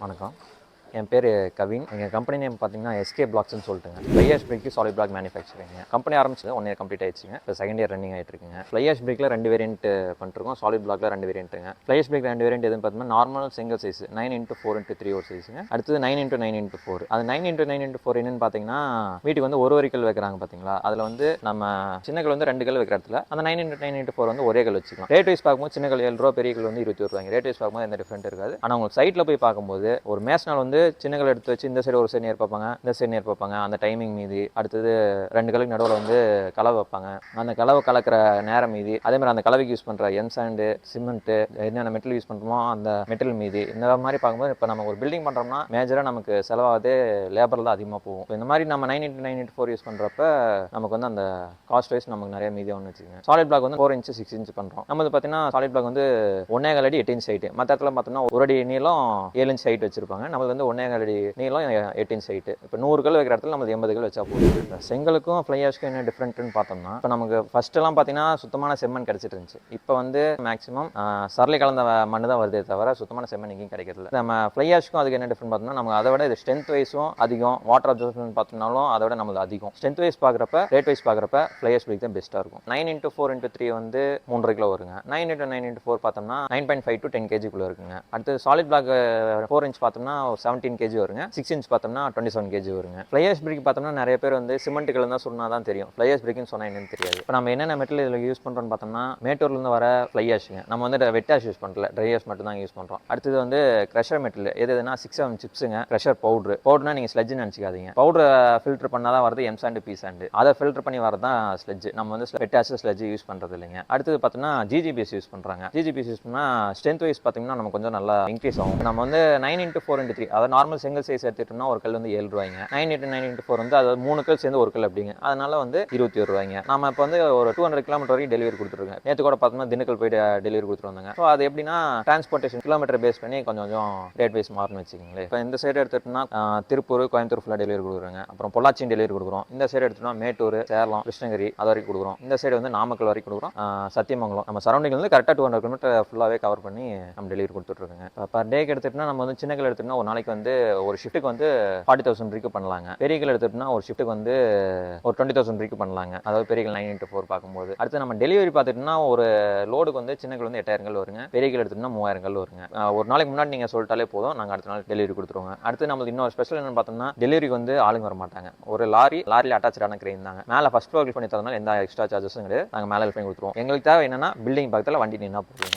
வணக்கம். என் பேர் கவின். எங்கள் கம்பெனி நேம் பார்த்தீங்கன்னா எஸ்கே பிளாக்ஸ்னு சொல்லிட்டுங்க. Fly ash brick solid block manufacturing company ஆரம்பிச்சது ஒன் இயர் கம்ப்ளீட் ஆயிடுச்சுங்க. இப்போ செகண்ட் இயர் ரன்னிங் ஆகிட்டு இருக்குங்க ஃப்ளையாஷ் பிரேக்கில் ரெண்டு வேரியன்ட் பண்ணிருக்கோம். சாலிட் பிளாக்ல ரெண்டு வேரியன்ட்டுங்க ஃப்ளையாஷ் பிரேக் ரெண்டு வேரியன்ட் எதுன்னு பார்த்தீங்கன்னா normal single size nine into four into three ஒரு சைஸுங்க அடுத்தது nine into nine into four அது nine into nine into four என்னன்னு பார்த்தீங்கன்னா வீட்டுக்கு வந்து ஒரு ஒரு கல் வைக்கிறாங்க பார்த்தீங்களா அதில் வந்து நம்ம சின்ன கல் வந்து ரெண்டு கல் வைக்கிற இடத்துல அந்த nine into nine into four வந்து ஒரே கல் வச்சுக்கலாம். ரேட் வைஸ் பார்க்கும்போது சின்ன கல் ஏழு ரூபா பெரிய கல் வந்து இருபத்தி ஒரு ரேட் வைஸ் பார்க்கும்போது எந்த டிஃப்ரெண்ட் இருக்காது. ஆனால் உங்களுக்கு சைட்டில் போய் பார்க்கும்போது ஒரு மேஸ்னால் வந்து சின்ன கல் எடுத்து வச்சு இந்த சைடு ஒரு சைடு நேர் பார்ப்பாங்க இந்த சைடு நேர் பார்ப்பாங்க. அந்த டைமிங் மீதி அடுத்தது ரெண்டு கலுக்கு நடுவில் வந்து கலவை வைப்பாங்க. அந்த கலவை கலக்கிற நேரம் மீதி அதே மாதிரி அந்த கலவைக்கு யூஸ் பண்ணுற எம் சாண்டு சிமெண்ட்டு என்னென்ன மெட்டல் யூஸ் பண்ணுறோமோ அந்த மெட்டல் மீதி இந்த மாதிரி பார்க்கும்போது இப்போ நம்ம ஒரு பில்டிங் பண்ணுறோம்னா மேஜராக நமக்கு செலவாகுது லேபரில் தான் அதிகமாக போகும். இந்த மாதிரி நம்ம nine into nine into four use பண்ணுறப்ப நமக்கு வந்து அந்த காஸ்ட் வைஸ் நமக்கு நிறைய மீதியாகும்னு வச்சுக்கோங்க. சாலிட் பிளாக் வந்து ஃபோர் இன்ச்சு சிக்ஸ் இன்ச் பண்ணுறோம் நம்ம பார்த்தீங்கன்னா சாலிட் பிளாக் வந்து ஒன்னே கால் அடி எட்டு இன்ச் ஹைட்டு மற்ற இடத்துல பார்த்தோம்னா ஒரு அடி நீளம் ஏழு இன்ச் ஹைட் வச்சிருப்பாங்க. நமக்கு வந்து ஒன்னே கால் நீளம் எட்டு சைட்டு இப்போ நூறு கல் வைக்கிற இடத்துல நம்ம எண்பது கல் வச்சா போதும். செங்கலுக்கும் ஃப்ளை என்ன டிஃப்ரெண்ட்னு பார்த்தோம்னா இப்போ நமக்கு ஃபஸ்ட்டெல்லாம் எல்லாம் பார்த்தீங்கன்னா சுத்தமான செம்மண் கிடைச்சிட்டு இருந்துச்சு இப்போ வந்து மேக்ஸிமம் சரளை கலந்த மண் தான் வருதே தவிர சுத்தமான செம்மண் எங்கேயும் கிடைக்கிறது நம்ம ஃப்ளை அதுக்கு என்ன டிஃப்ரெண்ட் பார்த்தோம்னா நமக்கு அதை விட இது ஸ்ட்ரென்த் வைஸும் அதிகம். வாட்டர் அப்சர்வேஷன் பார்த்தோம்னாலும் அதை விட நமக்கு அதிகம். ஸ்ட்ரென்த் வைஸ் பார்க்குறப்ப ரேட் வைஸ் பார்க்குறப்ப ஃப்ளை ஆஷ் தான் பெஸ்ட்டாக இருக்கும். Nine into four into three வந்து மூன்றரை கிலோ வருங்க. Nine into nine into four பார்த்தோம்னா nine point five to ten கேஜிக்குள்ளே இருக்குங்க. அடுத்து சாலிட் பிளாக் ஃபோர் இன்ச் பார்த்தோம்னா செவன் செவன்டீன் கேஜி வருங்க. சிக்ஸ் இன்ச் பார்த்தோம்னா டுவெண்ட்டி செவன் கேஜி வருங்க. ஃப்ளையர்ஸ் பிரிக் பார்த்தோம்னா நிறைய பேர் வந்து சிமெண்ட் கலந்து தான் சொன்னா தான் தெரியும் ஃப்ளையர்ஸ் பிரிக்னு சொன்னால் என்னன்னு தெரியாது. இப்போ நம்ம என்னென்ன மெட்டல் இதில் யூஸ் பண்ணுறோம்னு பார்த்தோம்னா மேட்டூர்லேருந்து வர ஃப்ளையர்ஸுங்க நம்ம வந்து வெட்டாஷ் யூஸ் பண்ணல ட்ரையர்ஸ் மட்டும் தான் யூஸ் பண்ணுறோம் அடுத்தது வந்து க்ரஷர் மெட்டல் எது எதுனா சிக்ஸ் செவன் சிப்ஸுங்க க்ரெஷர் பவுட்ரு பவுடர்னா நீங்கள் ஸ்லெட்ஜ்னு நினச்சிக்காதீங்க. பவுடர் ஃபில்டர் பண்ணால் தான் வரது எம் சாண்டு பி சாண்டு அதை ஃபில்டர் பண்ணி வரது தான் ஸ்லெட்ஜ் நம்ம வந்து வெட்டாஷ் ஸ்லெட்ஜ் யூஸ் பண்ணுறது இல்லைங்க அடுத்தது பார்த்தோம்னா ஜிஜிபிஎஸ் யூஸ் பண்ணுறாங்க ஜிஜிபிஎஸ் யூஸ் பண்ணால் ஸ்ட்ரென்த் வைஸ் பார்த்தீங்கன்னா நம்ம கொஞ்சம் நல்லா இன்க்ரீஸ் ஆகும். நம்ம வந்து nine into four into three அதாவது நார்மல் செங்கல் சைஸ் எடுத்துட்டோம்னா ஒரு கல் வந்து ஏழு ரூபாய்ங்க. Nine eight nine into four வந்து அதாவது மூணு கல் சேர்ந்து ஒரு கல் அப்படிங்க. அதனால வந்து இருபத்தி ஒரு ரூபாய்ங்க. நம்ம இப்போ வந்து ஒரு டூ ஹண்ட்ரட் கிலோமீட்டர் வரைக்கும் டெலிவரி கொடுத்துருக்கோம். நேற்று கூட பார்த்தோம்னா திண்டுக்கல் போயிட்டு டெலிவரி கொடுத்துட்டு வந்தாங்க ஸோ அது எப்படின்னா டிரான்ஸ்போர்ட்டேஷன் கிலோமீட்டர் பேஸ் பண்ணி கொஞ்சம் கொஞ்சம் ரேட் வைஸ் மாறணும் வச்சுக்கோங்களேன். இப்போ இந்த சைடு எடுத்துட்டோம்னா திருப்பூர் கோயம்புத்தூர் ஃபுல்லாக டெலிவரி கொடுக்குறாங்க. அப்புறம் பொள்ளாச்சியும் டெலிவரி கொடுக்குறோம். இந்த சைடு எடுத்துட்டோம்னா மேட்டூர் சேலம் கிருஷ்ணகிரி அது வரைக்கும் கொடுக்குறோம். இந்த சைடு வந்து நாமக்கல் வரைக்கும் கொடுக்குறோம். சத்தியமங்கலம். நம்ம சரௌண்டிங்ல வந்து கரெக்டாக டூ ஹண்ட்ரட் கிலோமீட்டர் ஃபுல்லாகவே கவர் பண்ணி நம்ம டெலிவரி கொடுத்துட்ருக்கோங்க இப்போ பர் டேக்கு எடுத்துட்டோம்னா நம்ம வந்து சின்ன கல் எடுத்துட்டோம்னா ஒரு நாளைக்கு வந்து ஒரு ஷிஃப்ட்டுக்கு வந்து ஃபார்ட்டி தௌசண்ட் வரைக்கும் பண்ணலாங்க. பெரிய கல் எடுத்துட்டோம்னா ஒரு ஷிஃப்ட்டுக்கு வந்து ஒரு டுவெண்ட்டி தௌசண்ட் வரைக்கும் பண்ணலாங்க. அதாவது பெரிய கல் நைன் இன்ட்டு ஃபோர் பார்க்கும்போது. அடுத்து நம்ம டெலிவரி பார்த்துட்டோம்னா ஒரு லோடுக்கு வந்து சின்ன வந்து எட்டாயிரங்கள் வருங்க. பெரிய கல் எடுத்தோம்னா மூவாயிரம் கல் வருங்க. ஒரு நாளைக்கு முன்னாடி நீங்கள் சொல்லிட்டாலே போதும். நாங்கள் அடுத்த நாள் டெலிவரி கொடுத்துருவோங்க. அடுத்து நம்மளுக்கு இன்னொரு ஸ்பெஷல் என்னன்னு பார்த்தோம்னா டெலிவரிக்கு வந்து ஆளுங்க வர மாட்டாங்க ஒரு லாரி லாரியில் அட்டாச்சான கிரெயின் தாங்க. மேலே ஃபஸ்ட் ஃப்ளோர் பண்ணி தரதுனால எந்த எக்ஸ்ட்ரா சார்ஜஸும் கிடையாது. நாங்கள் மேலே பண்ணி கொடுத்துருவோம். எங்களுக்கு தேவை என்னன்னா பில்டிங் பக்கத்தில் வண்டி நின்னா போதுங்க.